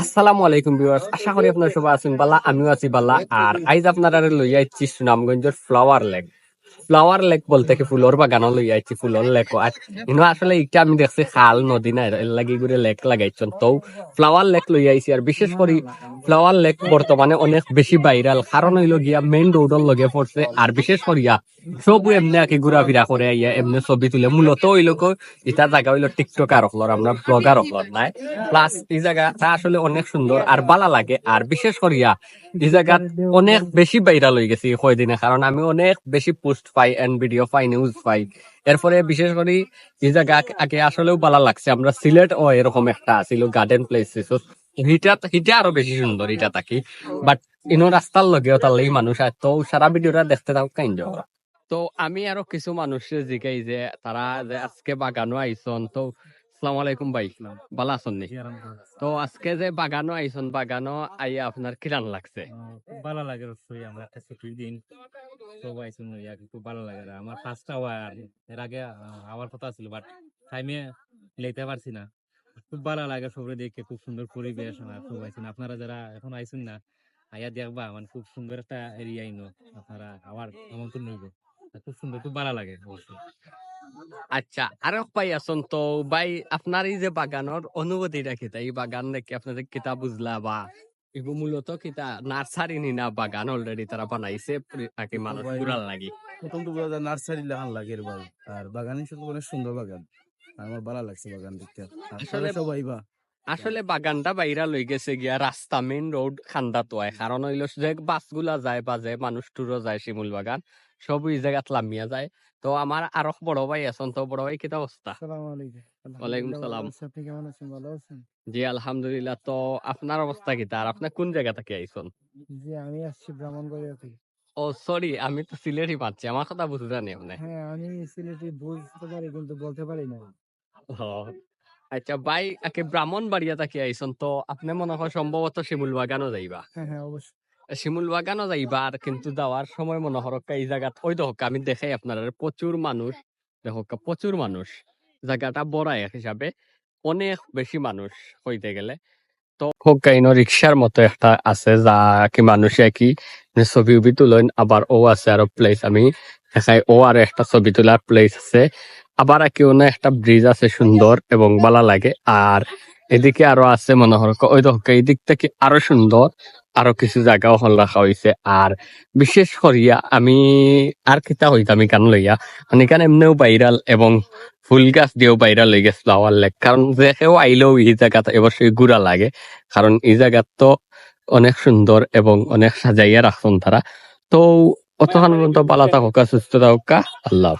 আসসালামু আলাইকুম ভিউয়ার্স আশা করি আপনারা সবাই আছেন বালা আমিও আছি বালা। আর আজ আপনারা লইয়া আইছি সুনামগঞ্জের ফ্লাওয়ার লেক ফ্লাওয়ার লেক বলতে কি ফুলর বাগান লইয়া আইছি ফুলর লেক। আর ইনো আসলে এটা আমি দেখছি খাল, নদী না লাগি করে লেক লাগাইছেন তো ফ্লাওয়ার লেক লইয়া আইছি আর বিশেষ করে ফ্লাওয়ার লেক বর্তমানে অনেক বেশি ভাইরাল কারণ হইল গিয়া মেইন রোডর লগে পড়ছে আর বিশেষ করিয়া সব এমনি আকি ঘোরাফেরা করে আইয়া এমনি ছবি তুলে। মূলত হইল এটা জায়গা হইল টিকটকার হলর আমরা ব্লগার হলর নাই? প্লাস এই জায়গাটা আসলে অনেক সুন্দর আর বালা লাগে। আর বিশেষ করিয়া এই জায়গাত অনেক বেশি ভাইরাল হয়ে গেছি কয়দিনে কারণ আমি অনেক বেশি পোস্ট পাই এন্ড ভিডিও পাই নিউজ পাই এরপরে বিশেষ করে, এই জায়গা আগে আসলেও ভালো লাগছে। আমরা সিলেট, ও এরকম একটা আছিল গার্ডেন প্লেস হিটা হিটা আরও বেশি সুন্দর এটা থাকি। বাট ইনো রাস্তার লগেও তার মানুষ আর তো, সারা ভিডিওটা দেখতে থাকুক কাইন্ড তো, আমি আরও কিছু মানুষের জিগাই যে, তারা যে আজকে বাগানো আইসন, তো আসসালামু আলাইকুম ভাই। ভালো আছেন নি? তো আজকে যে বাগানো আইসন বাগানো আইয়া আপনার কিরান লাগছে? ভালো লাগে অবশ্যই আমরা একটা ছুটির দিন সবাই শুনে খুব ভালো লাগে আমার ফার্স্ট আওয়ার এর আগে আওয়ার কথা ছিল বাট টাইমে লেতে পারছি না। খুব ভালো লাগে সবাই দেখে খুব সুন্দর পরিবেশ আর আপনারা যারা এখন আইছেন না আইয়া দেখবা মানে খুব সুন্দর একটা এরিয়া আপনারা আবার আমন্ত্রণ নইব খুব সুন্দর খুব ভালো লাগে অবশ্যই। আচ্ছা আরও আছেন তো? ভাই আপনার এই যে বাগানোর অনুভূতিটা কিতা এই বাগান দেখে আপনাদের কিতা বুঝলা বা এগুলো মূলত কিতা নার্সারি নি না বাগান অলরেডি তারা বানাইছে? আগে মানুষ লাগি? প্রথম তো বোঝা যায় নার্সারি লাগান লাগে ভাই। আর বাগান হিসেবে অনেক সুন্দর বাগান। আমার ভালো লাগছে বাগান দেখতে। আসলে- সবাই বা আসলে বাগানটা বাইরা লই গেছে গিয়া রাস্তা মেইন রোড খান্দা তো কারণ হইল যে বাসগুলা যায় বা যে মানুষ টুরো যায় শিমুল বাগান সব এই জায়গাত লামিয়া যায়। তো আমার আরও বড় ভাই আছেন তো বড় ভাই কিতা অবস্থা? ওয়ালাইকুম সালাম। আপনি কেমন আছেন? ভালো আছেন? জি আলহামদুলিল্লাহ। তো আপনার অবস্থা কিতা? আর আপনি কোন জায়গা থেকে আইছেন? জি আমি আসছি ব্রাহ্মণবাড়িয়া থেকে। ও সরি আমি তো সিলেটই পাচ্ছি। আমার কথা বুঝতে জানি আপনি। হ্যাঁ আমি সিলেটি বুঝতে পারি কিন্তু বলতে পারি না। আচ্ছা ভাই একে ব্রাহ্মণ বাড়িয়া থাকি আইসন তো আপনি মনে হয় সম্ভবত শিমুল বাগানও যাইবা। হ্যাঁ হ্যাঁ অবশ্যই। শিমুল বাগানও যাইবা আর কিন্তু যাওয়ার সময় মনে হরক এই জায়গাত, ওই দেখো আমি দেখাই আপনার প্রচুর মানুষ দেখো প্রচুর মানুষ, জায়গাটা বড় এক হিসাবে অনেক বেশি মানুষ হইতে গেলে। তো হোকাইন রিক্সার মতো একটা আছে, যা কি মানুষে কি ছবি উবি তুলেন, আবার ও আছে আরও প্লেস আমি দেখাই, ও আর একটা ছবি তোলার প্লেস আছে। আবার কি অন্য একটা ব্রিজ আছে সুন্দর এবং ভালো লাগে, আর এদিকে আরও আছে মনে হর ওই দেখো, এই দিক থেকে আরও সুন্দর, আরও কিছু জায়গাও হল রাখা হয়েছে আর বিশেষ করিয়া আমি আর কিতা হইতাম কান লইয়া মানে কান এমনিও ভাইরাল এবং ফুল গাছ দিয়েও ভাইরাল হয়ে গেছে ফ্লাওয়ার লেক কারণ যে কেউ আইলেও এই জায়গাটা এবার সেই গুড়া লাগে। কারণ এই জায়গা তো অনেক সুন্দর এবং অনেক সাজাইয়া রাখছেন তারা। তো অতক্ষণ পর্যন্ত পালা থাকা, সুস্থ থাকা, আল্লাহ।